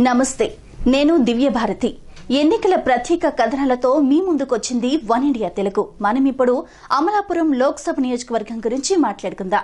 నమస్తే నేను దివ్య భారతి. ఎన్నికల ప్రత్యేక కథనాలతో మీ ముందుకొచ్చింది వన్ ఇండియా తెలుగు. మనం ఇప్పుడు అమలాపురం లోక్సభ నియోజకవర్గం గురించి మాట్లాడుకుందాం.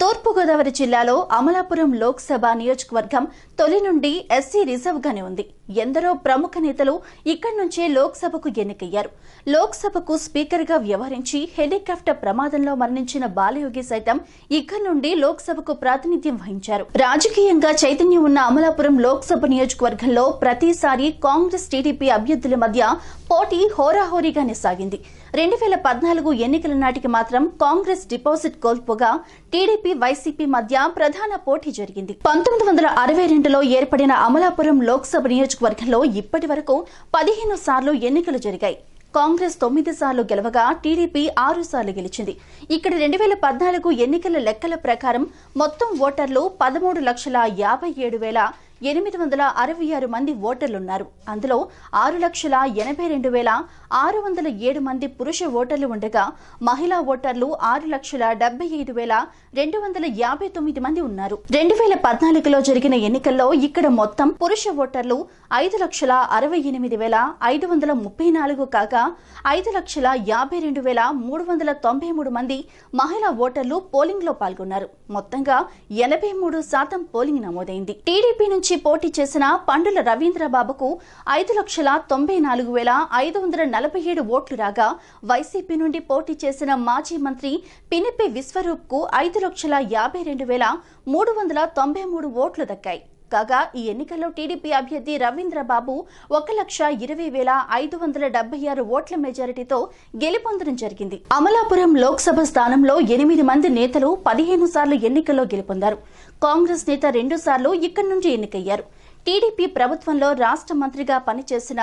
తూర్పుగోదావరి జిల్లాలో అమలాపురం లోక్సభ నియోజకవర్గం తొలి నుండి ఎస్సీ రిజర్వ్ గానే ఉంది. ఎందరో ప్రముఖ నేతలు ఇక్కడి నుంచే లోక్సభకు ఎన్నికయ్యారు. లోక్సభకు స్పీకర్గా వ్యవహరించి హెలికాప్టర్ ప్రమాదంలో మరణించిన బాలయోగి సైతం ఇక్కడి నుండి లోక్సభకు ప్రాతినిధ్యం వహించారు. రాజకీయంగా చైతన్యం ఉన్న అమలాపురం లోక్సభ నియోజకవర్గంలో ప్రతిసారి కాంగ్రెస్ టీడీపీ అభ్యర్థుల మధ్య పోటీ హోరాహోరీగానే సాగింది రెండు వేల పద్నాలుగు ఎన్నికల నాటికి మాత్రం కాంగ్రెస్ డిపాజిట్ కోల్పోగా టీడీపీ వైసీపీ మధ్య ప్రధాన పోటీ జరిగింది. పంతొమ్మిది వందల అరవై రెండులో ఏర్పడిన అమలాపురం లోక్సభ నియోజకవర్గంలో ఇప్పటి వరకు పదిహేను సార్లు ఎన్నికలు జరిగాయి. కాంగ్రెస్ తొమ్మిది సార్లు గెలవగా టీడీపీ ఆరు సార్లు గెలిచింది. ఇక్కడ రెండు వేల పద్నాలుగు ఎన్నికల లెక్కల ప్రకారం మొత్తం ఓటర్లు పదమూడు లక్షల యాభై ఏడు వేల ఎనిమిది వందల అరవై ఆరు మంది ఓటర్లున్నారు. అందులో ఆరు లక్షల ఎనభై రెండు వేల ఆరు వందల ఏడు మంది పురుష ఓటర్లు ఉండగా మహిళా ఓటర్లు ఆరు లక్షల డెబ్బై ఐదు వేల రెండు వందల యాభై తొమ్మిది మంది ఉన్నారు. రెండు వేల పద్నాలుగులో జరిగిన ఎన్నికల్లో ఇక్కడ మొత్తం పురుష ఓటర్లు ఐదు లక్షల అరవై ఎనిమిది వేల ఐదు వందల ముప్పై నాలుగు కాగా ఐదు లక్షల యాభై రెండు వేల మూడు వందల తొంభై మూడు మంది మహిళా ఓటర్లు పోలింగ్లో పాల్గొన్నారు. మొత్తంగా ఎనభై మూడు శాతం పోలింగ్ నమోదైంది. టీడీపీ నుంచి పోటీ చేసిన పండుల రవీంద్రబాబుకు ఐదు లక్షల తొంభై నాలుగు వేల ఐదు వందల నలభై ఏడు ఓట్లు రాగా వైసీపీ నుండి పోటీ చేసిన మాజీ మంత్రి పినిపి విశ్వరూప్కు ఐదు లక్షల యాభై రెండు వేల మూడు వందల తొంభై మూడు ఓట్లు దక్కాయి. కాగా ఈ ఎన్నికల్లో టీడీపీ అభ్యర్థి రవీంద్రబాబు ఒక లక్ష ఇరవై వేల ఐదు వందల డెబ్బై ఆరు ఓట్ల మెజారిటీతో గెలుపొందడం జరిగింది. అమలాపురం లోక్సభ స్థానంలో ఎనిమిది మంది నేతలు పదిహేను సార్లు ఎన్నికల్లో గెలుపొందారు. కాంగ్రెస్ నేత రెండు సార్లు ఇక్కడి నుంచి ఎన్నికయ్యారు. టీడీపీ ప్రభుత్వంలో రాష్ట్ర మంత్రిగా పనిచేసిన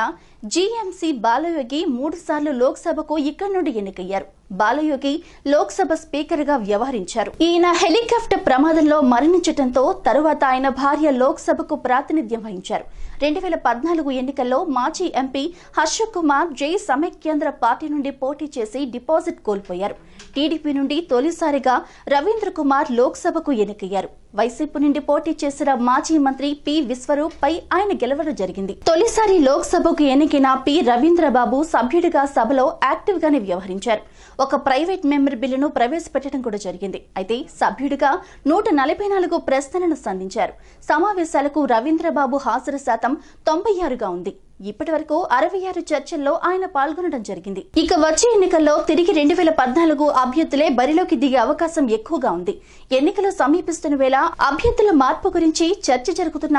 జీఎంసీ బాలయోగి మూడుసార్లు లోక్సభకు ఇక్కడి నుండి ఎన్నికయ్యారు. బాలయోగి లోక్సభ స్పీకర్గా వ్యవహరించారు. ఈయన హెలికాప్టర్ ప్రమాదంలో మరణించడంతో తరువాత ఆయన భార్య లోక్సభకు ప్రాతినిధ్యం వహించారు. రెండు వేల పద్నాలుగు ఎన్నికల్లో మాజీ ఎంపీ హర్ష కుమార్ జై సమైక్యాంధ్ర పార్టీ నుండి పోటీ చేసి డిపాజిట్ కోల్పోయారు. టీడీపీ నుండి తొలిసారిగా రవీంద్ర కుమార్ లోక్సభకు ఎన్నికయ్యారు. వైసీపీ నుండి పోటీ చేసిన మాజీ మంత్రి పి విశ్వరూప్ పై ఆయన గెలవడం జరిగింది. తొలిసారి లోక్సభకు ఎన్నికైన పి రవీంద్రబాబు సభ్యుడిగా సభలో యాక్టివ్ గానే వ్యవహరించారు. ఒక ప్రైవేట్ మెంబర్ బిల్లును ప్రవేశపెట్టడం కూడా జరిగింది. అయితే సభ్యుడిగా నూట నలభై నాలుగు ప్రశ్నలను సంధించారు. సమావేశాలకు రవీంద్రబాబు హాజరు శాతం తొంభై ఆరుగా ఉంది. ఇప్పటి వరకు అరవై ఆరు చర్చల్లో ఆయన పాల్గొనడం జరిగింది. ఇక వచ్చే ఎన్నికల్లో తిరిగి రెండు వేల పద్నాలుగు అభ్యర్థులే బరిలోకి దిగే అవకాశం ఎక్కువగా ఉంది. ఎన్నికలు సమీపిస్తున్న వేళ అభ్యర్థుల మార్పు గురించి చర్చ జరుగుతున్న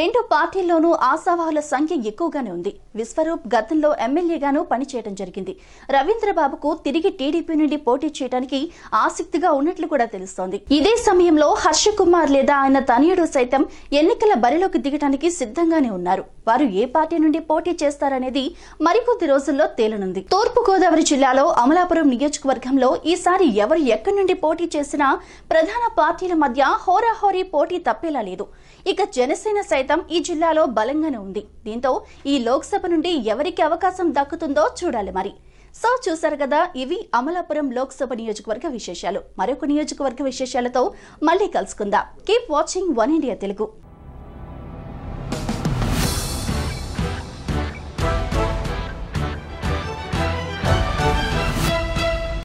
రెండు పార్టీల్లోనూ ఆశావాహుల సంఖ్య ఎక్కువగానే ఉంది. విశ్వరూప్ గతంలో ఎమ్మెల్యేగాను పనిచేయడం జరిగింది. రవీంద్రబాబుకు తిరిగి టీడీపీ నుండి పోటీ చేయడానికి ఆసక్తిగా ఉన్నట్లు కూడా తెలుస్తోంది. ఇదే సమయంలో హర్ష కుమార్ లేదా ఆయన తనయుడు సైతం ఎన్నికల బరిలోకి దిగడానికి సిద్ధంగానే ఉన్నారు. వారు ఏ పార్టీ నుండి పోటీ చేస్తారనేది మరికొద్ది రోజుల్లో తేలనుంది. తూర్పు గోదావరి జిల్లాలో అమలాపురం నియోజకవర్గంలో ఈసారి ఎవరు ఎక్కడి నుండి పోటీ చేసినా ప్రధాన పార్టీల మధ్య హోరాహోరీ పోటీ తప్పేలా లేదు. ఇక జనసేన సైతం ఈ జిల్లాలో బలంగానే ఉంది. దీంతో ఈ లోక్సభ నుండి ఎవరికి అవకాశం దక్కుతుందో చూడాలి మరి. సో చూసారు కదా ఇవి అమలాపురం లోక్సభ నియోజకవర్గ విశేషాలు. మరొక నియోజకవర్గ విశేషాలతో మళ్ళీ కలుసుకుందాం. Keep watching one India Telugu